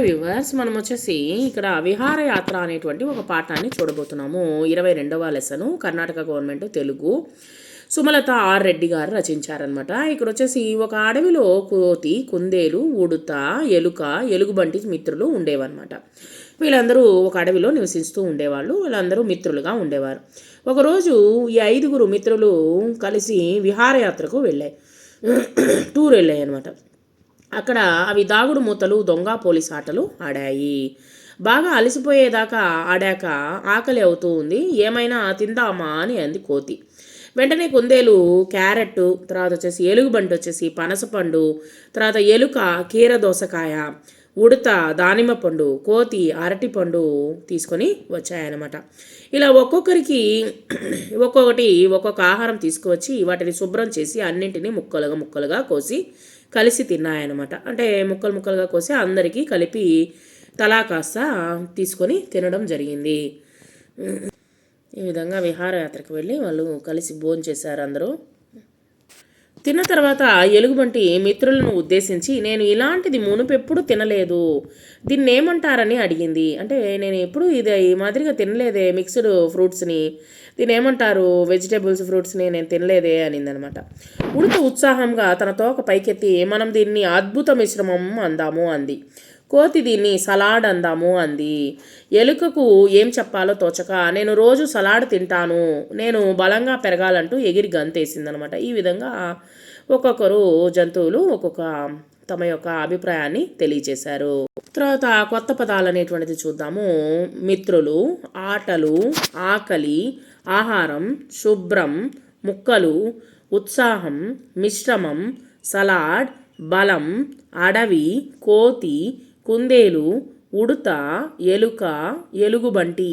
Viewers మనం వచ్చేసి ఇక్కడ విహారయాత్ర అనేటువంటి ఒక పాఠాన్ని చూడబోతున్నాము. ఇరవై రెండవ lesson Karnataka government Telugu. Sumalatha R Reddy garu రచించారనమాట ఇక్కడ వచ్చేసి ఒక అడవిలో కోతి కుందేలు ఉడుత ఎలుక ఎలుగుబంటి మిత్రులు ఉండేవన్నమాట వీళ్ళందరూ ఒక అడవిలో నివసిస్తూ ఉండేవాళ్ళు. వీళ్ళందరూ మిత్రులుగా ఉండేవారు. ఒకరోజు ఈ ఐదుగురు మిత్రులు కలిసి విహారయాత్రకు వెళ్ళాయి. టూర్ వెళ్ళాయి అనమాట అక్కడ అవి దాగుడు మూతలు దొంగ పోలీస్ ఆటలు ఆడాయి. బాగా అలసిపోయేదాకా ఆడాక ఆకలి అవుతూ ఉంది. ఏమైనా తిందామా అని అంది కోతి. వెంటనే కుందేలు క్యారెట్ తర్వాత వచ్చేసి ఎలుగుబంటి వచ్చేసి పనసపండు తర్వాత ఎలుక కీర దోసకాయ ఉడత దానిమ్మ పండు కోతి అరటిపండు తీసుకొని వచ్చాయన్నమాట. ఇలా ఒక్కొక్కరికి ఒక్కొక్కటి ఒక్కొక్క ఆహారం తీసుకువచ్చి వాటిని శుభ్రం చేసి అన్నింటినీ ముక్కలుగా ముక్కలుగా కోసి కలిసి తిన్నాయన్నమాట. అంటే ముక్కలు ముక్కలుగా కోసి అందరికీ కలిపి తలా కాస్త తీసుకొని తినడం జరిగింది. ఈ విధంగా విహారయాత్రకు వెళ్ళి వాళ్ళు కలిసి భోజనం చేశారు అందరూ. తిన్న తర్వాత ఎలుగుబంటి మిత్రులను ఉద్దేశించి నేను ఇలాంటిది మునుపెప్పుడు తినలేదు. దీన్ని ఏమంటారని అడిగింది. అంటే నేను ఎప్పుడు ఇది ఈ మాదిరిగా తినలేదే మిక్స్డ్ ఫ్రూట్స్ని. దీన్ని ఏమంటారు వెజిటేబుల్స్ ఫ్రూట్స్ని నేను తినలేదే అనిందనమాట. ఉడత ఉత్సాహంగా తన తోక పైకెత్తి మనం దీన్ని అద్భుత మిశ్రమం అందాము అంది. కోతి దీన్ని సలాడ్ అందాము అంది. ఎలుకకు ఏం చెప్పాలో తోచక నేను రోజు సలాడ్ తింటాను నేను బలంగా పెరగాలంటూ ఎగిరి గంతేసిందనమాట. ఈ విధంగా ఒక్కొక్కరు జంతువులు ఒక్కొక్క తమ యొక్క అభిప్రాయాన్ని తెలియజేశారు. తర్వాత కొత్త పదాలు అనేటువంటిది చూద్దాము. మిత్రులు ఆటలు ఆకలి ఆహారం శుభ్రం ముక్కలు ఉత్సాహం మిశ్రమం సలాడ్ బలం అడవి కోతి కుందేలు ఉడుత ఎలుక ఎలుగుబంటి